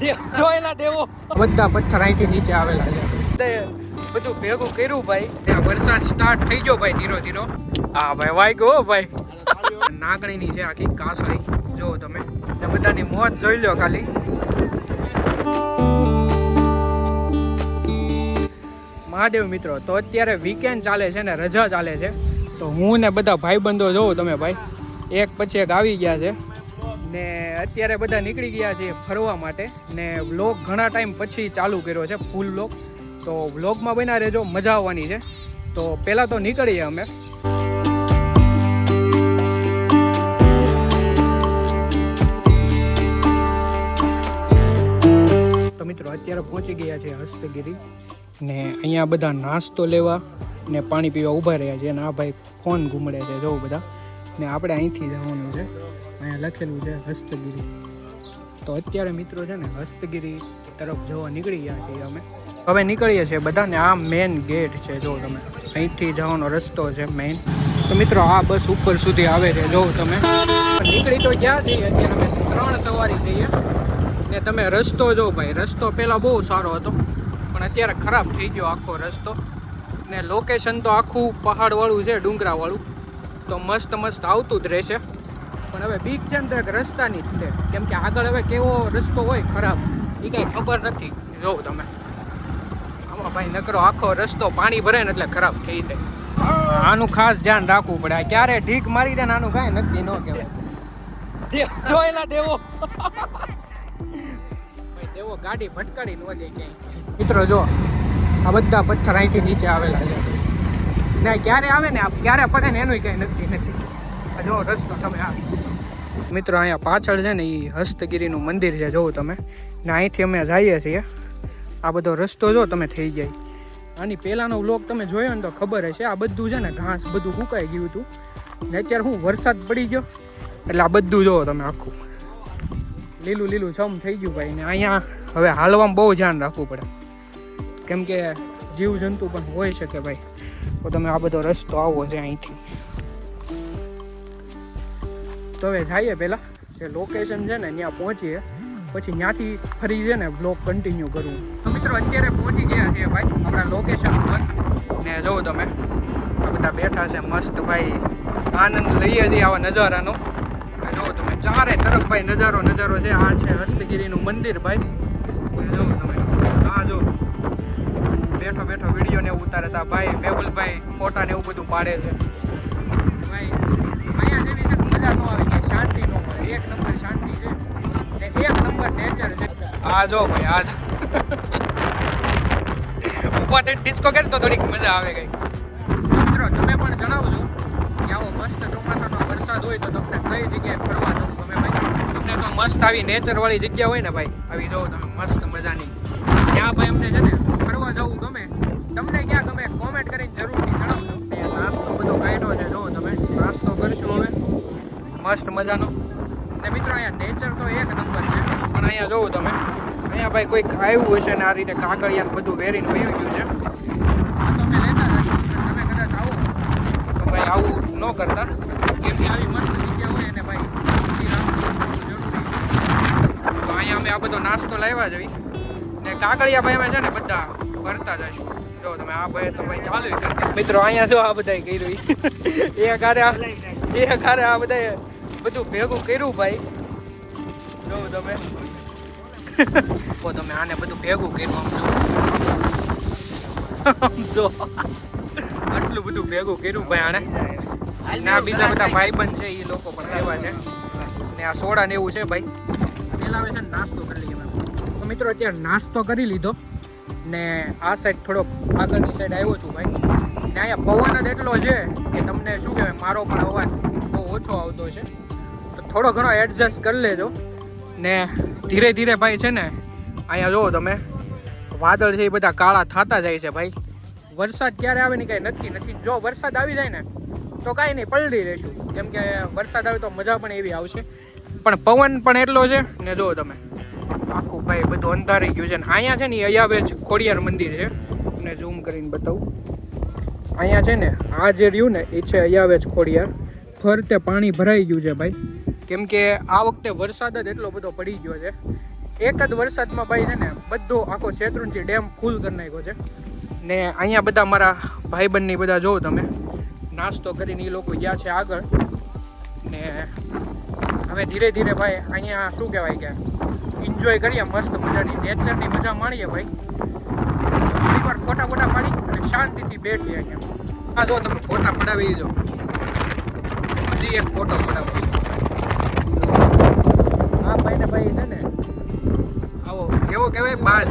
જોયેલા દેવો. બધા પથ્થર અહીંથી નીચે આવેલા છે. બધું ભેગું કર્યું ભાઈ. ત્યાં વરસાદ સ્ટાર્ટ થઈ ગયો ભાઈ ધીરો ધીરો. હા ભાઈ વાઈ હો ભાઈ. નાગણીની છે આખી કાસળી. જો તમે. એ બધાની મોત જોઈ લો ખાલી. મહાદેવ મિત્રો તો અત્યારે વીકેન્ડ ચાલે છે ને રજા ચાલે છે. તો હું ને બધા ભાઈબંધો જોઉં તમે ભાઈ. એક પછી એક આવી ગયા છે. ને અત્યારે બધા નીકળી ગયા છે ફરવા માટે ને વ્લોગ ઘણા ટાઈમ પછી ચાલુ કર્યો છે ફૂલ વ્લોગ તો વ્લોગમાં બન્યા રહેજો, મજા આવવાની છે. તો પહેલાં તો નીકળીએ અમે. તો મિત્રો અત્યારે પહોંચી ગયા છે હસ્તગીરી ને અહીંયા બધા નાસ્તો લેવા ને પાણી પીવા ઊભા રહ્યા છે અને આ ભાઈ ફોન ઘૂમડે છે, જોવું બધા. ને આપણે અહીંથી જવાનું છે. અહીંયા લખેલું છે હસ્તગીરી. તો અત્યારે મિત્રો છે ને હસ્તગીરી તરફ જવા નીકળી ગયા છીએ અમે. હવે નીકળીએ છીએ બધાને આ મેન ગેટ છે, જો તમે અહીંથી જવાનો રસ્તો છે મેઇન તો મિત્રો આ બસ ઉપર સુધી આવે છે, જો તમે. નીકળી તો ગયા છીએ, અત્યારે અમે ત્રણ સવારી જઈએ ને તમે રસ્તો જો ભાઈ, રસ્તો પહેલાં બહુ સારો હતો, પણ અત્યારે ખરાબ થઈ ગયો આખો રસ્તો. ને લોકેશન તો આખું પહાડવાળું છે, ડુંગરાવાળું. તો મસ્ત મસ્ત આવતું જ રહેશે. પણ હવે બીક છે ને તો એક રસ્તાની જ છે. કેમ કે આગળ હવે કેવો રસ્તો હોય ખરાબ એ કાંઈ ખબર નથી. જોવો તમે. આમાં ભાઈ નકરો આખો રસ્તો પાણી ભરે ને એટલે ખરાબ થઈ જાય. આનું ખાસ ધ્યાન રાખવું પડે. ક્યારે ઢીક મારી દે ને આનું કાંઈ નક્કી ન કહેવાય. જોયેલા દેવો. તેવો ગાડી ભટકાડી ન જાય ક્યાંય. મિત્રો જો, આ બધા પથ્થર અહીંથી નીચે આવેલા છે. ને, ક્યારે આવે ને ક્યારે પડે ને એનું કંઈ નક્કી નથી. જો, રસ્તો તમે આ. મિત્રો, અહીંયા પાછળ છે ને એ હસ્તગીરીનું મંદિર છે, જોવો તમે. ને અહીંથી અમે જઈએ છીએ. આ બધો રસ્તો જો તમે થઈ જાય. આની પહેલાંનો વ્લોગ તમે જોયો ને તો ખબર હશે, આ બધું છે ને ઘાસ બધું સુકાઈ ગયું હતું. ને અત્યારે હું વરસાદ પડી ગયો? એટલે આ બધું જોવો તમે આખું. લીલું લીલું છમ થઈ ગયું ભાઈ, ને અહીંયા હવે હાલવામાં બહુ ધ્યાન રાખવું પડે. કેમ કે જીવજંતુ પણ હોઈ શકે ભાઈ. તો તમે આ બધો રસ્તો આવો છે અહીંથી. તો હવે જઈએ પહેલાં. જે લોકેશન છે ને, ત્યાં પહોંચીએ. પછી ત્યાંથી ફરી છે ને બ્લોક કન્ટિન્યુ કરવું તો મિત્રો, અત્યારે પહોંચી ગયા છીએ ભાઈ, આપણા લોકેશન પર ને જોવો તમે બધા બેઠા છે, મસ્ત ભાઈ. આનંદ લઈએ છીએ આવા નજારાનો. જોવો તમે, ચારે તરફ ભાઈ નજારો નજારો છે. આ છે હસ્તગીરીનું મંદિર ભાઈ. જોવો તમે, આ જો. બેઠો બેઠો વીડિયો ને એવું ઉતારે છે. આ ભાઈ મેહુલભાઈ ફોટા ને એવું બધું પાડે છે. આ જો ભાઈ આ જો ઉપરથી ડિસ્કો કરે તો થોડીક મજા આવે ગઈ મિત્રો તમે પણ જણાવજો કે આવો મસ્ત ચોમાસાનો વરસાદ હોય તો તમને કઈ જગ્યાએ ફરવા જવું ગમે ભાઈ? તમને તો મસ્ત આવી નેચર વાળી જગ્યા હોય ને ભાઈ આવી જાઓ તમે મસ્ત મજાની. ત્યાં ભાઈ અમને છે ને ફરવા જવું ગમે. તમને ક્યાં ગમે કોમેન્ટ કરીને જરૂરથી જણાવજો. નાસ્તો બધો કાઢ્યો છે જો તમે નાસ્તો કરશું હવે. મસ્ત મજાનો. ને મિત્રો અહીંયા નેચર તો એક નંબર છે. પણ અહીંયા જોવું તમે. અહીંયા ભાઈ કોઈક આવ્યું હશે ને આ રીતે કાગળિયા બધું વેરીને વયું ગયું છે. તમે લેતા જશું તમે કદાચ આવો. તો ભાઈ આવું ન કરતા. કેમ કે આવી મસ્ત જગ્યા હોય ને ભાઈ. તો અહીંયા અમે આ બધો નાસ્તો લાવ્યા જઈ ને કાગળિયા ભાઈ અમે છે ને બધા ભરતા જશું જો તમે આ ભાઈ તો ભાઈ ચાલુ કરી મિત્રો અહીંયા જો આ બધા કર્યું એ કારે આ એ કારે આ બધા બધું ભેગું કર્યું ભાઈ. જો તમે તો તમે આને બધું ભેગું કર્યું આમ જો. આટલું બધું ભેગું કર્યું ભાઈ આને ના બીજા બધા પણ છે એ લોકો પણ આવ્યા છે. ને આ સોડા ને એવું છે ભાઈ. પેલા આવે છે નાસ્તો કરી લઈએ તો મિત્રો અત્યારે નાસ્તો કરી લીધો. ને આ સાઈડ થોડો આગળની સાઈડ આવ્યો છું ભાઈ. ને અહીંયા પવન જ એટલો છે કે તમને શું કહેવાય મારો પણ અવાજ બહુ ઓછો આવતો છે. તો થોડો ઘણો એડજસ્ટ કરી લેજો. ને ધીરે ધીરે ભાઈ છે ને, અહીંયા જુઓ તમે, વાદળ છે એ બધા કાળા થતા જાય છે ભાઈ. વરસાદ ક્યારે આવે ને કાંઈ નક્કી નથી. જો વરસાદ આવી જાય ને, તો કાંઈ નહીં, પલળી રહેશું. કેમ કે વરસાદ આવે તો મજા પણ એવી આવશે. પણ પવન પણ એટલો છે ને જુઓ તમે, આખું ભાઈ બધું અંધારી ગયું છે ને. અહીંયા છે ને એ અયાવેજ ખોડિયાર મંદિર છે. ને ઝૂમ કરીને બતાવું. અહીંયા છે ને, આ જે રહ્યું ને, એ છે અયાવેજ ખોડિયાર. ફરતે પાણી ભરાઈ ગયું છે ભાઈ. કેમ કે આ વખતે વરસાદ જ એટલો બધો પડી ગયો છે. એક જ વરસાદમાં ભાઈ છે ને બધો આખો શેત્રુંજી ડેમ ફૂલ કરી નાખ્યો છે. ને અહીંયા બધા મારા ભાઈબંધની બધા જોવો તમે. નાસ્તો કરીને એ લોકો ગયા છે આગળ. ને હવે ધીરે ધીરે ભાઈ અહીંયા શું કહેવાય કે એન્જોય કરીએ, મસ્ત મજાની નેચરની મજા માણીએ ભાઈ. થોડી વાર ફોટા ફોટા પાડી અને શાંતિથી બેઠીએ અહીંયા. આ જો તમે ફોટા પડાવી જો હજી એક ફોટો પડાવો. ભાઈ છે ને? આવો કેવો કહેવાય? બાજ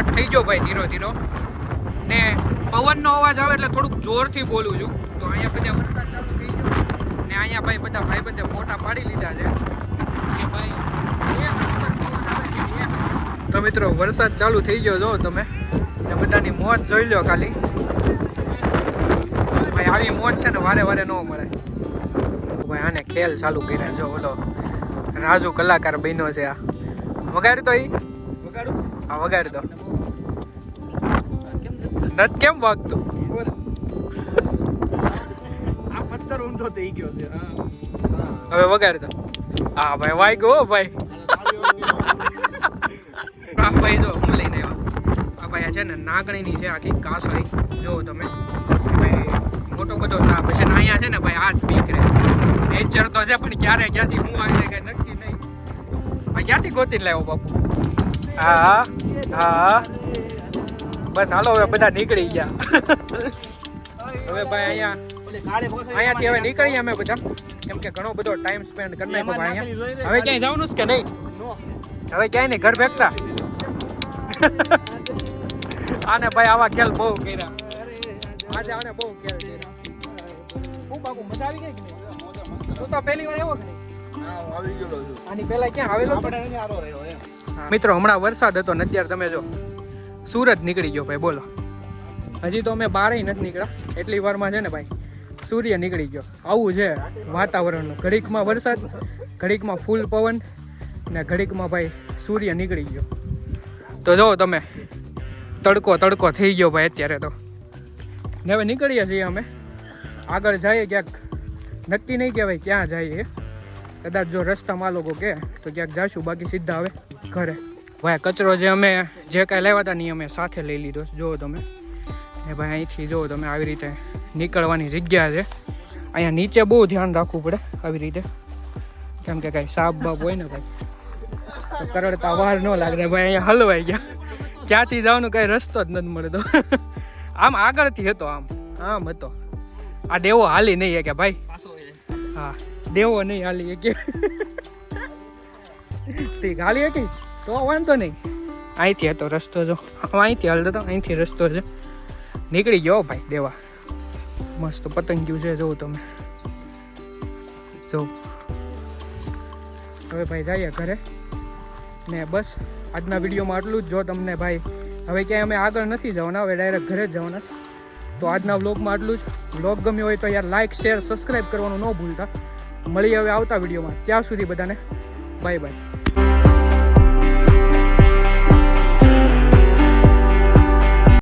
સ્ટાર્ટ થઈ ગયો ભાઈ ધીરો ધીરો. ને પવનનો અવાજ આવે એટલે થોડુંક જોરથી બોલું છું. તો અહીંયા બધા વરસાદ ચાલુ થઈ ગયો. ને અહીંયા ભાઈ બધા ભાઈ બધે ફોટા પાડી લીધા છે. કે ભાઈ. તો મિત્રો, વરસાદ ચાલુ થઈ ગયો, જો તમે. ને બધાની મોજ જોઈ લો ખાલી. ભાઈ, આવી મોજ છે ને વારે વારે ન મળે. ભાઈ, આને ખેલ ચાલુ કર્યા, જો ઓલો રાજુ કલાકાર બન્યો છે આ. વગાડ તો ઈ? હા વગાડ દો. નત કેમ વાગતો? આ પથ્થર ઊંધો થઈ ગયો છે હવે વગાડી દો. હા ભાઈ વાગ્યો હો ભાઈ. આ ભાઈ જો હું લઈને આવ્યો. આ ભાઈ આ છે ને નાગણીની છે આખી કાસળી. જો તમે. ભાઈ મોટો બધો સાપ છે ને અહીંયા છે ને ભાઈ આ જ બીક રહે નેચર તો છે પણ ક્યારે ક્યાંથી હું આવી જાય કઈ નક્કી નહીં. આ ક્યાંથી ગોતી લાવ્યો બાપુ? હા હા. બસ હાલો, હવે બધા નીકળી ગયા. હવે ભાઈ અહીંયા અહીંયાથી હવે નીકળીએ અમે બધા. કેમ કે ઘણો બધો ટાઈમ સ્પેન્ડ કરી નાખ્યો ભાઈ અહીંયા. હવે ક્યાંય જવાનું કે નહીં? હવે ક્યાંય નહીં, ઘર બેઠતા આને ભાઈ આવા ખેલ બહુ કર્યા. આજે આને બહુ ખેલ કર્યા. હું બાપુ, મજા આવી ગઈ તું તો પહેલી વાર એવો કે આની પહેલા ક્યાં આવેલો હતો? આપણે નથી સારો રહ્યો એમ. મિત્રો હમણાં વરસાદ હતો ને અત્યારે તમે જો સુરત નીકળી ગયો ભાઈ બોલો. હજી તો અમે બારેય નથી નીકળ્યા એટલી વારમાં છે ને ભાઈ સૂર્ય નીકળી ગયો. આવું છે વાતાવરણનું. ઘડીકમાં વરસાદ ઘડીકમાં ફૂલ પવન ને ઘડીકમાં ભાઈ સૂર્ય નીકળી ગયો. તો જો તમે તડકો તડકો થઈ ગયો ભાઈ અત્યારે તો. ને હવે નીકળીએ છીએ અમે. આગળ જઈએ ક્યાંક. નક્કી નહીં કહેવાય ક્યાં જઈએ. કદાચ જો રસ્તામાં લોકો કે, તો ક્યાંક જાશું. બાકી સીધા આવે ઘરે. ભાઈ કચરો જે અમે, જે કાંઈ લેવા હતા નહીં અમે સાથે લઈ લીધો. જુઓ તમે. ને ભાઈ, અહીંથી જુઓ તમે આવી રીતે નીકળવાની જગ્યા છે. અહીંયા નીચે બહુ ધ્યાન રાખવું પડે આવી રીતે. કેમ કે કાંઈ સાપ બાપ હોય ને ભાઈ તો કરડતા વાર ન લાગે. ભાઈ, અહીંયા હલવાઈ ગયા. ક્યાંથી જવાનું કાંઈ રસ્તો જ નથી મળતો. આમ આગળથી હતો આમ. આમ હતો. આ દેવો હાલી નહીં કે ભાઈ. હા. દેવો નહીં હાલી કે. ઠીક હાલી હતી તો વાંધો નહીં. અહીંથી હતો રસ્તો જો. અહીંથી હાલતો હતો અહીંથી રસ્તો છે. નીકળી ગયો ભાઈ દેવા. મસ્ત પતંગ ગયું છે જોઉં તમે. જો હવે ભાઈ જઈએ ઘરે. ને બસ, આજના વિડીયોમાં આટલું જ. જો તમને ભાઈ, હવે ક્યાંય અમે આગળ નથી જવાના, હવે ડાયરેક્ટ ઘરે જ જવાના. તો આજના વ્લોગમાં આટલું જ. વ્લોગ ગમ્યો હોય તો યાર લાઇક શેર સબસ્ક્રાઈબ કરવાનું ન ભૂલતા. મળીએ હવે આવતા વિડીયોમાં. ત્યાં સુધી બધાને બાય બાય